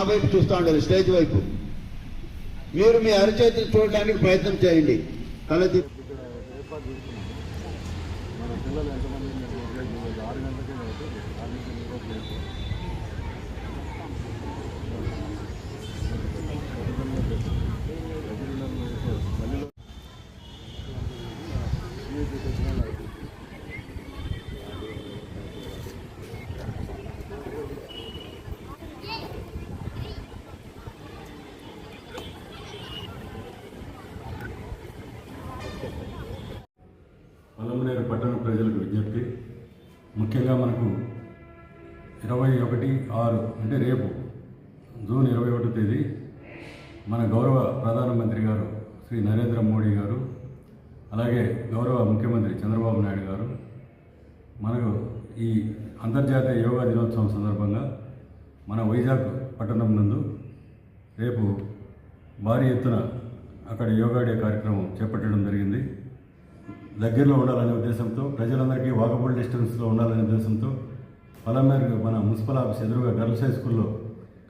ఆ వైపు చూస్తూ ఉండాలి స్టేజ్ వైపు. మీరు మీ అరచేతి చూడడానికి ప్రయత్నం చేయండి. కలతి ఇక్కడ ఏర్పాటు చేస్తున్నాము మన పిల్లలు ఎంతమంది ఉన్నారు? ఈరోజు ఆరు గంటలకే అవుతుంది ఆరు నుంచి ఎనిమిది వరకు లేదు. మళ్ళీ పల్లమనేరు పట్టణ ప్రజలకు విజ్ఞప్తి. ముఖ్యంగా మనకు ఇరవై ఒకటి ఆరు అంటే రేపు జూన్ ఇరవై ఒకటో తేదీ మన గౌరవ ప్రధానమంత్రి గారు శ్రీ నరేంద్ర మోడీ గారు అలాగే గౌరవ ముఖ్యమంత్రి చంద్రబాబు నాయుడు గారు మనకు ఈ అంతర్జాతీయ యోగా దినోత్సవం సందర్భంగా మన వైజాగ్ పట్టణం నందు రేపు భారీ ఎత్తున అక్కడ యోగా డే కార్యక్రమం చేపట్టడం జరిగింది. దగ్గరలో ఉండాలనే ఉద్దేశంతో ప్రజలందరికీ వాకబుల్ డిస్టెన్స్లో ఉండాలనే ఉద్దేశంతో పలమేరు మన మున్సిపల్ ఆఫీస్ ఎదురుగా గర్ల్స్ హై స్కూల్లో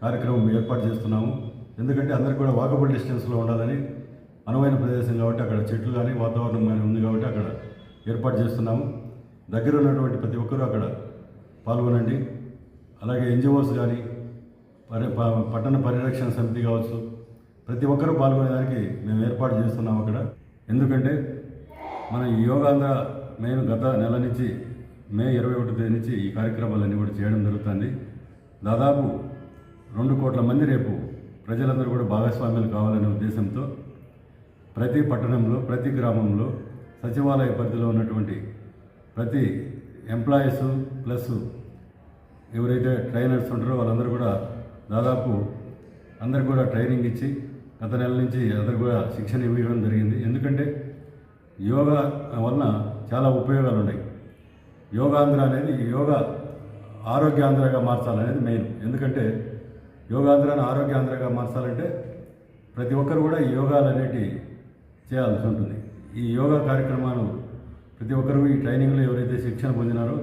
కార్యక్రమం ఏర్పాటు చేస్తున్నాము. ఎందుకంటే అందరికీ కూడా వాకబుల్ డిస్టెన్స్లో ఉండాలని అనువైన ప్రదేశం కాబట్టి అక్కడ చెట్లు కానీ వాతావరణం కానీ ఉంది కాబట్టి అక్కడ ఏర్పాటు చేస్తున్నాము. దగ్గర ఉన్నటువంటి ప్రతి ఒక్కరూ అక్కడ పాల్గొనండి. అలాగే ఎన్జిఓస్ కానీ పరి ప- పట్టణ పరిరక్షణ సమితి కావచ్చు ప్రతి ఒక్కరూ పాల్గొనేదానికి మేము ఏర్పాటు చేస్తున్నాము అక్కడ. ఎందుకంటే మన ఈ యోగాంధ్ర మేము గత నెల నుంచి మే ఇరవై ఒకటి తేదీ నుంచి ఈ కార్యక్రమాలన్నీ కూడా చేయడం జరుగుతుంది. దాదాపు రెండు కోట్ల మంది రేపు ప్రజలందరూ కూడా భాగస్వామ్యాలు కావాలనే ఉద్దేశంతో ప్రతి పట్టణంలో ప్రతి గ్రామంలో సచివాలయ పరిధిలో ఉన్నటువంటి ప్రతి ఎంప్లాయీస్ ప్లస్ ఎవరైతే ట్రైనర్స్ ఉంటారో వాళ్ళందరూ కూడా దాదాపు అందరికి కూడా ట్రైనింగ్ ఇచ్చి గత నెల నుంచి అందరు కూడా శిక్షణ ఇవ్వడం జరిగింది. ఎందుకంటే యోగా వలన చాలా ఉపయోగాలు ఉన్నాయి యోగాంధ్ర అనేది యోగా ఆరోగ్యాంధ్రగా మార్చాలనేది మెయిన్. ఎందుకంటే యోగాంధ్రాన్ని ఆరోగ్యాంధ్రగా మార్చాలంటే ప్రతి ఒక్కరు కూడా ఈ యోగాలు అనేటి చేయాల్సి ఉంటుంది. ఈ యోగా కార్యక్రమాలు ప్రతి ఒక్కరు ఈ ట్రైనింగ్లో ఎవరైతే శిక్షణ పొందినారో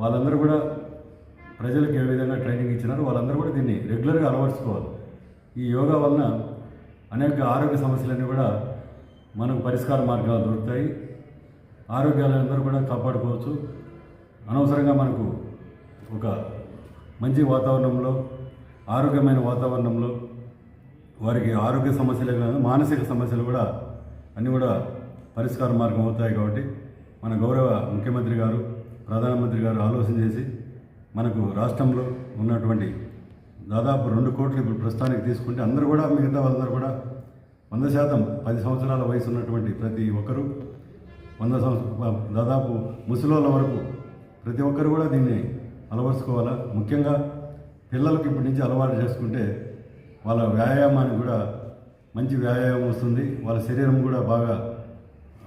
వాళ్ళందరూ కూడా ప్రజలకు ఏ విధంగా ట్రైనింగ్ ఇచ్చినారో వాళ్ళందరూ కూడా దీన్ని రెగ్యులర్గా అలవర్చుకోవాలి. ఈ యోగా వలన అనేక ఆరోగ్య సమస్యలన్నీ కూడా మనకు పరిష్కార మార్గాలు దొరుకుతాయి. ఆరోగ్యాలందరూ కూడా కాపాడుకోవచ్చు. అనవసరంగా మనకు ఒక మంచి వాతావరణంలో ఆరోగ్యమైన వాతావరణంలో వారికి ఆరోగ్య సమస్యలే కాదు మానసిక సమస్యలు కూడా అన్నీ కూడా పరిష్కార మార్గం అవుతాయి కాబట్టి మన గౌరవ ముఖ్యమంత్రి గారు ప్రధానమంత్రి గారు ఆలోచన చేసి మనకు రాష్ట్రంలో ఉన్నటువంటి దాదాపు రెండు కోట్లు ఇప్పుడు ప్రస్తుతానికి తీసుకుంటే అందరూ కూడా మిగతా వాళ్ళందరూ కూడా వంద శాతం పది సంవత్సరాల వయసు ఉన్నటువంటి ప్రతి ఒక్కరూ వంద దాదాపు ముసలోళ్ళ వరకు ప్రతి ఒక్కరు కూడా దీన్ని అలవరుచుకోవాలా? ముఖ్యంగా పిల్లలకు ఇప్పటి నుంచి అలవాటు చేసుకుంటే వాళ్ళ వ్యాయామానికి కూడా మంచి వ్యాయామం వస్తుంది. వాళ్ళ శరీరం కూడా బాగా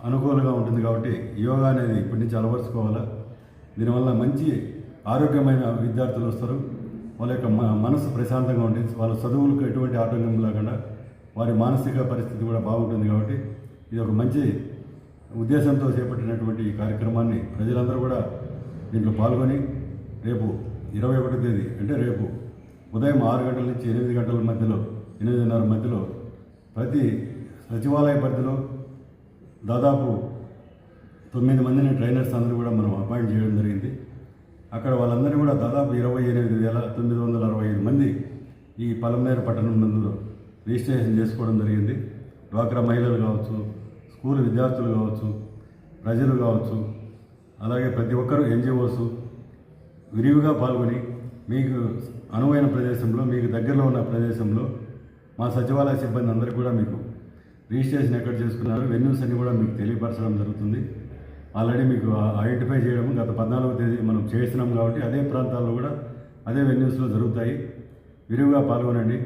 అనుకూలంగా ఉంటుంది కాబట్టి యోగా అనేది ఇప్పటి నుంచి అలవరుచుకోవాలా? దీనివల్ల మంచి ఆరోగ్యమైన విద్యార్థులు వస్తారు. వాళ్ళ యొక్క మనసు ప్రశాంతంగా ఉంటుంది. వాళ్ళ చదువులకు ఎటువంటి ఆటంకం లేకుండా వారి మానసిక పరిస్థితి కూడా బాగుంటుంది కాబట్టి ఇది ఒక మంచి ఉద్దేశంతో చేపట్టినటువంటి ఈ కార్యక్రమాన్ని ప్రజలందరూ కూడా దీంట్లో పాల్గొని రేపు ఇరవై ఒకటో తేదీ అంటే రేపు ఉదయం ఆరు గంటల నుంచి ఎనిమిది గంటల మధ్యలో ఎనిమిదిన్నర మధ్యలో ప్రతి సచివాలయ పరిధిలో దాదాపు తొమ్మిది మందిని ట్రైనర్స్ అందరూ కూడా మనం అపాయింట్ చేయడం జరిగింది. అక్కడ వాళ్ళందరినీ కూడా దాదాపు ఇరవై ఎనిమిది వేల తొమ్మిది వందల అరవై ఐదు మంది ఈ పలమనేరు పట్టణం నందు రిజిస్ట్రేషన్ చేసుకోవడం జరిగింది. డ్వాక్రా మహిళలు కావచ్చు స్కూల్ విద్యార్థులు కావచ్చు ప్రజలు కావచ్చు అలాగే ప్రతి ఒక్కరూ ఎన్జిఓస్ విరివిగా పాల్గొని మీకు అనువైన ప్రదేశంలో మీకు దగ్గరలో ఉన్న ప్రదేశంలో మా సచివాలయ సిబ్బంది అందరికీ కూడా మీకు రిజిస్ట్రేషన్ ఎక్కడ చేసుకున్నారు వెన్యూస్ అన్ని కూడా మీకు తెలియపరచడం జరుగుతుంది. ఆల్రెడీ మీకు ఐడెంటిఫై చేయడం గత పద్నాలుగో తేదీ మనం చేస్తున్నాం కాబట్టి అదే ప్రాంతాల్లో కూడా అదే వెన్యూస్లో జరుగుతాయి. విరివిగా పాల్గొనండి.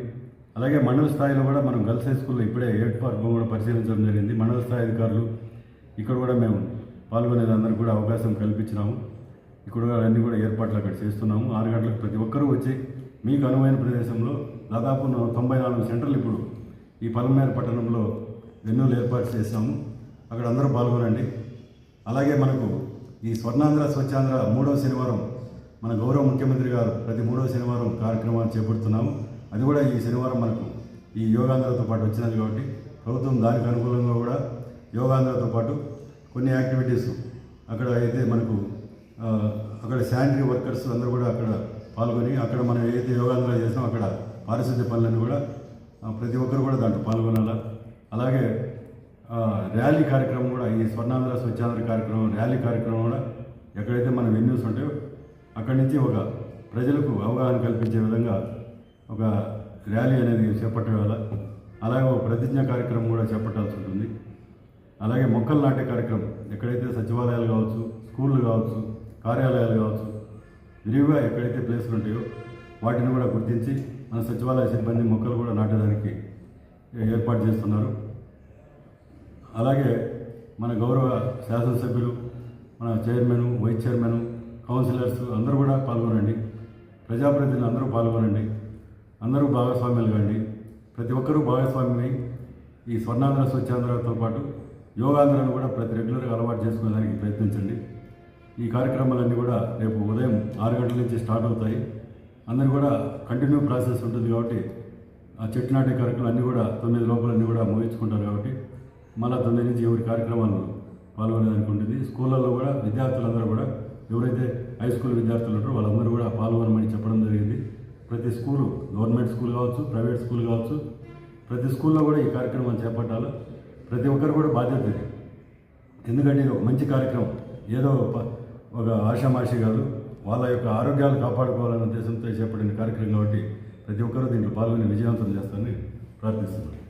అలాగే మండల స్థాయిలో కూడా మనం గర్ల్స్ హై స్కూల్లో ఇప్పుడే ఏర్పాటు కూడా పరిశీలించడం జరిగింది. మండల స్థాయి అధికారులు ఇక్కడ కూడా మేము పాల్గొనేదందరికీ కూడా అవకాశం కల్పించినాము. ఇక్కడ కూడా అన్ని కూడా ఏర్పాట్లు అక్కడ చేస్తున్నాము. ఆరు గంటలకు ప్రతి ఒక్కరూ వచ్చి మీకు అనువైన ప్రదేశంలో దాదాపు తొంభై నాలుగు సెంటర్లు ఇప్పుడు ఈ పలమనేరు పట్టణంలో వెన్నులు ఏర్పాటు చేశాము అక్కడ అందరూ పాల్గొనండి. అలాగే మనకు ఈ స్వర్ణాంధ్ర స్వచ్ఛాంధ్ర మూడవ శనివారం మన గౌరవ ముఖ్యమంత్రి గారు ప్రతి మూడవ శనివారం కార్యక్రమాలు చేపడుతున్నాము. అది కూడా ఈ శనివారం మనకు ఈ యోగాంధ్రతో పాటు వచ్చినది కాబట్టి ప్రభుత్వం దానికి అనుకూలంగా కూడా యోగాంధ్రతో పాటు కొన్ని యాక్టివిటీస్ అక్కడ అయితే మనకు అక్కడ శానిటరీ వర్కర్స్ అందరూ కూడా అక్కడ పాల్గొని అక్కడ మనం ఏదైతే యోగాంధ్ర చేస్తామో అక్కడ పారిశుద్ధ్య పనులన్నీ కూడా ప్రతి ఒక్కరు కూడా దాంట్లో పాల్గొనాలా. అలాగే ర్యాలీ కార్యక్రమం కూడా ఈ స్వర్ణాంధ్ర స్వచ్ఛాంధ్ర కార్యక్రమం ర్యాలీ కార్యక్రమం కూడా ఎక్కడైతే మన వెన్యూస్ ఉంటాయో అక్కడి నుంచి ఒక ప్రజలకు అవగాహన కల్పించే విధంగా ఒక ర్యాలీ అనేది చేపట్టడం వల్ల అలాగే ఒక ప్రతిజ్ఞ కార్యక్రమం కూడా చేపట్టాల్సి ఉంటుంది. అలాగే మొక్కలు నాటే కార్యక్రమం ఎక్కడైతే సచివాలయాలు కావచ్చు స్కూళ్ళు కావచ్చు కార్యాలయాలు కావచ్చు విరివిగా ఎక్కడైతే ప్లేసులు ఉంటాయో వాటిని కూడా గుర్తించి మన సచివాలయ సిబ్బంది మొక్కలు కూడా నాటడానికి ఏర్పాటు చేస్తున్నారు. అలాగే మన గౌరవ శాసనసభ్యులు మన చైర్మన్ వైస్ చైర్మన్ కౌన్సిలర్స్ అందరూ కూడా పాల్గొనండి. ప్రజాప్రతినిధులు అందరూ పాల్గొనండి. అందరూ భాగస్వామ్యాలు కండి ప్రతి ఒక్కరూ భాగస్వామ్యమై ఈ స్వర్ణాంధ్ర స్వచ్ఛాంధ్రతో పాటు యోగాంధ్రాన్ని కూడా ప్రతి రెగ్యులర్గా అలవాటు చేసుకోవడానికి ప్రయత్నించండి. ఈ కార్యక్రమాలన్నీ కూడా రేపు ఉదయం ఆరు గంటల నుంచి స్టార్ట్ అవుతాయి. అందరూ కూడా కంటిన్యూ ప్రాసెస్ ఉంటుంది కాబట్టి ఆ చెట్టు నాటే కార్యక్రమాలు అన్నీ కూడా తొమ్మిది లోపలన్నీ కూడా ముగించుకుంటారు కాబట్టి మళ్ళీ తొమ్మిది నుంచి ఎవరి కార్యక్రమాలు పాల్గొనేదానికి ఉంటుంది. స్కూళ్ళల్లో కూడా విద్యార్థులందరూ కూడా ఎవరైతే హై స్కూల్ విద్యార్థులు ఉంటారో వాళ్ళందరూ కూడా పాల్గొనమని చెప్పడం జరిగింది. ప్రతి స్కూలు గవర్నమెంట్ స్కూల్ కావచ్చు ప్రైవేట్ స్కూల్ కావచ్చు ప్రతి స్కూల్లో కూడా ఈ కార్యక్రమం చేపట్టాలి? ప్రతి ఒక్కరు కూడా బాధ్యత ఇది. ఎందుకంటే ఇది ఒక మంచి కార్యక్రమం. ఏదో ప- ఒక ఆషామాషి కాదు వాళ్ళ యొక్క ఆరోగ్యాలు కాపాడుకోవాలనే ఉద్దేశంతో చేపట్టిన కార్యక్రమం కాబట్టి ప్రతి ఒక్కరూ దీంట్లో పాల్గొని విజయవంతం చేస్తారని ప్రార్థిస్తున్నాను